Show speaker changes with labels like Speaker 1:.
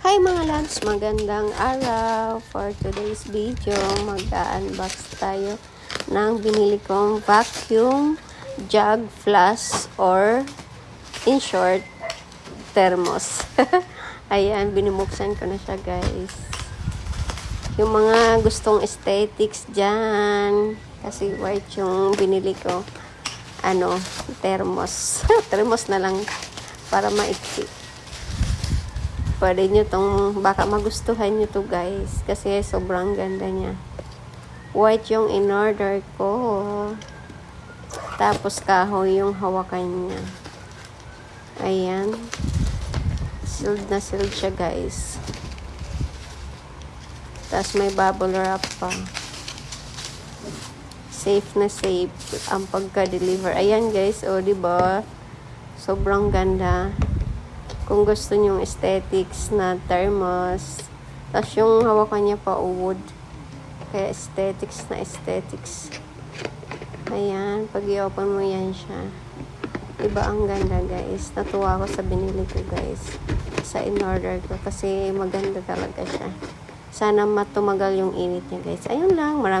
Speaker 1: Hi mga lads, magandang araw. For today's video, mag-unbox tayo ng binili kong vacuum jug flask or in short, thermos. Ayan, binubuksan ko na siya guys. Yung mga gustong aesthetics dyan, kasi white yung binili ko, ano, thermos. thermos na lang para maiksi pwede nyo tong, baka magustuhan nyo to guys. Kasi sobrang ganda niya. White yung in-order ko. Tapos kahoy yung hawakan niya. Ayan. Sealed na sealed siya guys. Tapos may bubble wrap pa. Safe na safe ang pagka-deliver. Ayan guys, o oh, di ba? Sobrang ganda kung gusto nyong aesthetics na thermos. Tapos yung hawakan niya pa wood. Kaya aesthetics na aesthetics. Ayan, pag i-open mo yan siya. Iba ang ganda guys. Natuwa ako sa binili ko guys. Sa in-order ko. Kasi maganda talaga siya. Sana matumagal yung init niya guys. Ayun lang. Maraming